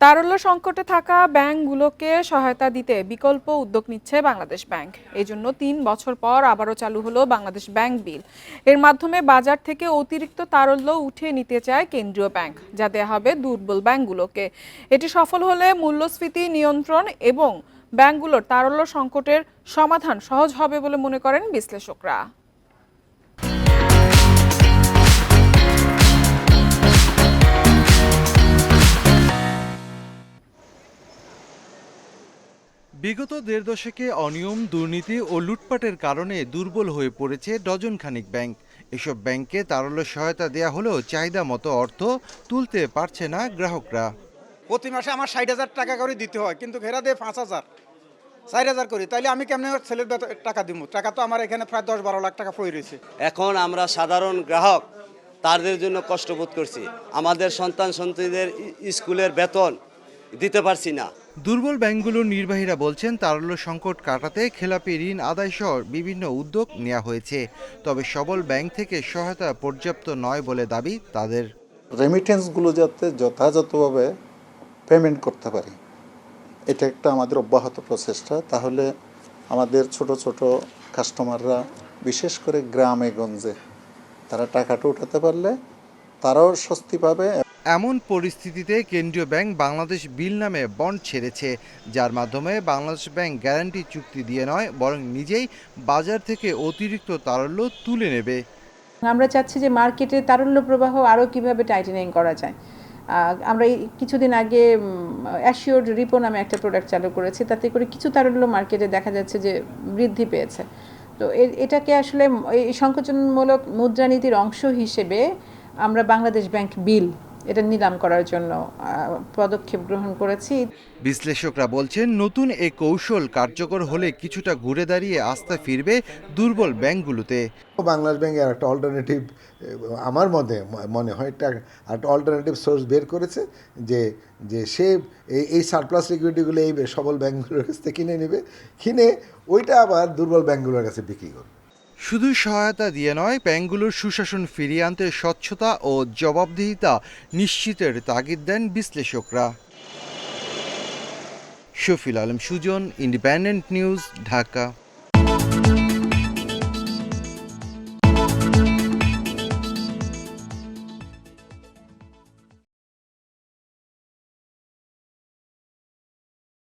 তারল্য সংকটে থাকা ব্যাংকগুলোকে সহায়তা দিতে বিকল্প উদ্যোগ নিচ্ছে বাংলাদেশ ব্যাংক। এই জন্য তিন বছর পর আবারও চালু হলো বাংলাদেশ ব্যাংক বিল। এর মাধ্যমে বাজার থেকে অতিরিক্ত তারল্য উঠিয়ে নিতে চায় কেন্দ্রীয় ব্যাংক, যা দেয়া হবে দুর্বল ব্যাংকগুলোকে। এটি সফল হলে মূল্যস্ফীতি নিয়ন্ত্রণ এবং ব্যাংকগুলোর তারল্য সংকটের সমাধান সহজ হবে বলে মনে করেন বিশ্লেষকরা। বিগত দেড় দশকে অনিয়ম দুর্নীতি ও লুটপাটের কারণে দুর্বল হয়ে পড়েছে ডজন খানিক ব্যাংক। এসব ব্যাংকে তারল্য সহায়তা দেয়া হলেও চাহিদা মতো অর্থ তুলতে পারছে না গ্রাহকরা। প্রতি মাসে আমার ষাট হাজার টাকা করে দিতে হয় কিন্তু ঘেরা দেয় পাঁচ হাজার। চার হাজার করি তাইলে আমি কেমন ছেলের টাকা দিব টাকা তো আমার এখানে প্রায় দশ বারো লাখ টাকা পড়ে রয়েছে। এখন আমরা সাধারণ গ্রাহক তাদের জন্য কষ্ট বোধ করছি। আমাদের সন্তান সন্ততিদের স্কুলের বেতন দিতে পারছি না। দুর্বল ব্যাংকগুলোর নির্বাহীরা বলছেন তারল্য সংকট কাটাতে খেলাপি ঋণ আদায় সহ বিভিন্ন উদ্যোগ নেওয়া হয়েছে। তবে সবল ব্যাংক থেকে সহায়তা পর্যাপ্ত নয় বলে দাবি তাদের। রেমিটেন্সগুলো যাতে যথাযথভাবে পেমেন্ট করতে পারি, এটা একটা আমাদের অব্যাহত প্রচেষ্টা। তাহলে আমাদের ছোট ছোট কাস্টমাররা বিশেষ করে গ্রামে গঞ্জে, তারা টাকাটা উঠাতে পারলে তারাও স্বস্তি পাবে। এমন পরিস্থিতিতে কেন্দ্রীয় ব্যাংক বাংলাদেশ বিল নামে বন্ড ছেড়েছে, যার মাধ্যমে বাংলাদেশ ব্যাংক গ্যারান্টি চুক্তি দিয়ে নয়, বরং নিজেই বাজার থেকে অতিরিক্ত তারল্য তুলে নেবে। আমরা চাচ্ছি যে মার্কেটে তারল্য প্রবাহ আরও কীভাবে টাইটেনিং করা যায়। আমরা কিছুদিন আগে অ্যাসিওর্ড রিপো নামে একটা প্রোডাক্ট চালু করেছি, তাতে করে কিছু তারল্য মার্কেটে দেখা যাচ্ছে যে বৃদ্ধি পেয়েছে। তো এটাকে আসলে এই সংকোচনমূলক মুদ্রানীতির অংশ হিসেবে আমরা বাংলাদেশ ব্যাংক বিল এটা নিলাম করার জন্য পদক্ষেপ গ্রহণ করেছি। বিশ্লেষকরা বলছেন নতুন এ কৌশল কার্যকর হলে কিছুটা ঘুরে দাঁড়িয়ে আস্থা ফিরবে দুর্বল ব্যাংকগুলোতে। বাংলাদেশ ব্যাংকের একটা অল্টারনেটিভ আমার মতে মনে হয় একটা একটা অল্টারনেটিভ সোর্স বের করেছে যে যে সে এই এই সারপ্লাস লিকুইডিটিগুলো এই সবল ব্যাংকগুলোর কাছ থেকে কিনে নেবে। কিনে ওইটা আবার দুর্বল ব্যাংকগুলোর কাছে বিক্রি করবে। শুধু সহায়তা দিয়ে নয় ব্যাংকগুলোর সুশাসন ফিরিয়ে আনতে স্বচ্ছতা ও জবাবদিহিতা নিশ্চিতের তাগিদ দেন বিশ্লেষকরা। Shafil Alam Sujan independent news Dhaka.